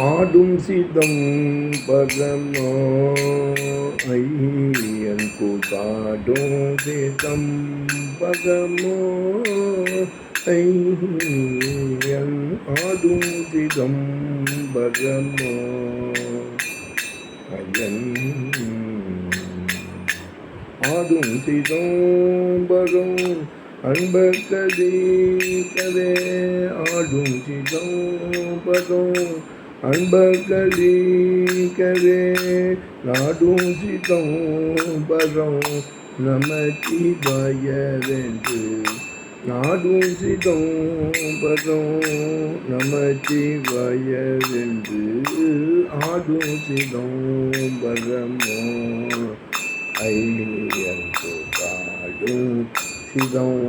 ஆடும் சிதம் பரமோ ஐயன் கூட்டாடும் சிதம் பகமோ ஐயன் ஆடும் சிதம் பரமோ ஐயன் ஆடும் சிதம்பரம் அன்பர்களே கதே ஆடும் சிதம்பரம் அன்பர்களே கதே நாடும் சிதம் சிதம்பரம் நமச்சிவாயவென்று நாடும் சிதம் சிதம்பரம் நமச்சிவாயவென்று ஆடும் சிதம் பரமோ ஐயன்பு பாடும் சிதம்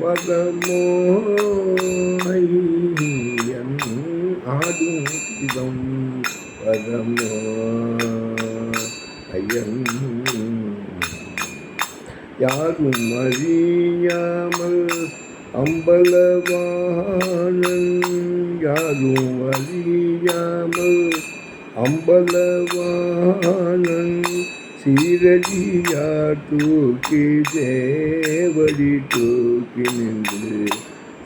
பரமோ ஐயன் ஆடும் சிதம்பரமோ ஐயன் யாரும் அறியாமல் அம்பலவாணன் யாரும் அறியாமல் அம்பலவாணன் சீரடியார் தூக்கி தேவடி தூக்கி நின்று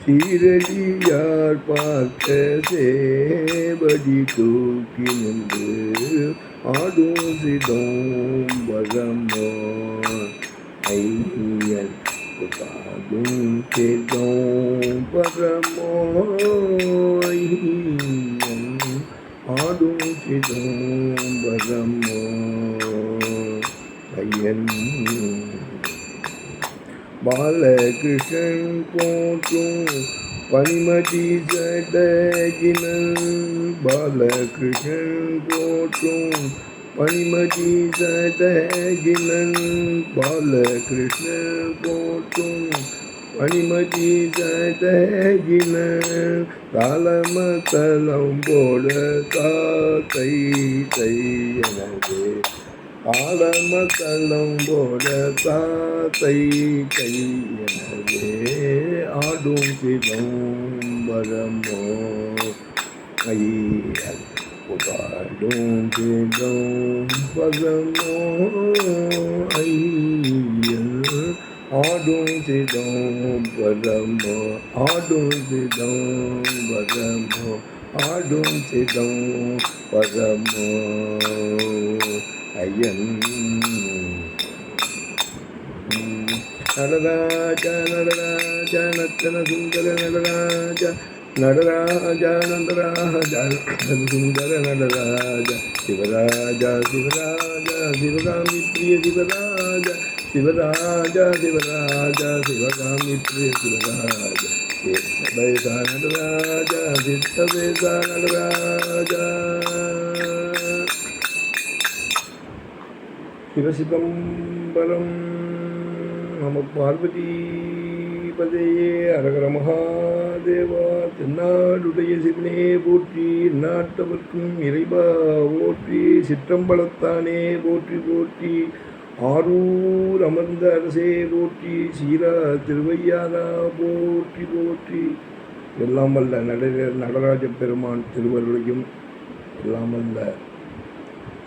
சீரடியார் பார்க்க சேவடி தூக்கி நின்று ஆடும் சிதம்பரமோ ஐயன் பாடும் சிதம்பரமோ ஐயன் ஆடும் சிதம்பரமோ ஐயன் பாலகிருஷ்ணன் போற்றும் பனிமதி சடகினன் பாலகிருஷ்ணன் போற்றும் பனிமதி சடகினன் பாலகிருஷ்ணன் போற்றும் பனிமதி சடகினன் தாளமத்தலம் போல காத்தை தையனவே ஆலமத்தளம் போல காத்தை கையனவே ஆடும் சிதம்பரமோ. ஐயன் பாடும் சிதம்பரமோ. ஐயல் ஆடும் சிதம்பரமோ. ஆடும் சிதம்பரமோ. ஆடும் சிதம்பரமோ. ஐயன். நடராஜ நடராஜ நத்தன சுந்தர நடராஜ. நடராஜ நந்தராஜ சுந்தர நடராஜ. சிவராஜ சிவராஜ சிவகாமி பிரிய சிவராஜ. சிவராஜ சிவராஜ சிவகாமி பிரிய சிவராஜ. சித்தவேசா நடராஜ சித்தவேசா நடராஜா. சிவசிதம்பரம் நம பார்வதி பதையே அரகர மகாதேவா தென்னாடுடைய சிவனே போற்றி நாட்டவர்க்கும் இறைவா போற்றி சிற்றம்பலத்தானே போற்றி போற்றி ஆரூர் அமர்ந்த அரசே போற்றி சீரா திருவையாரா போற்றி போற்றி. எல்லாம் வல்ல நட நடராஜ பெருமான் திருவருளையும் எல்லாம் வல்ல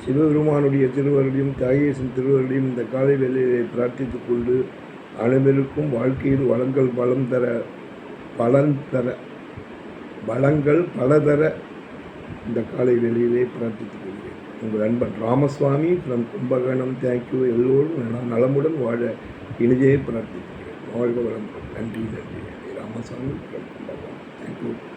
சிவபெருமானுடைய திருவருளையும் தாயேசன் திருவருளையும் இந்த காலை வேலையை பிரார்த்தித்துக் கொண்டு அனைவருக்கும் வாழ்க்கையில் வளங்கள் பலம் தர பலன் தர வளங்கள் பல தர இந்த காலை வேலையிலே பிரார்த்தித்துக் கொள்கிறேன். உங்கள் அன்பன் Ramaswamy from Kumbakonam thank you எல்லோரும் நல- நலமுடன் வாழ இனிதே பிரார்த்திக்கிறேன் வாழ்க வளம் நன்றி நன்றி நன்றி. ராமசுவாமி ஃப்ரம் கும்பகோணம். தேங்க்யூ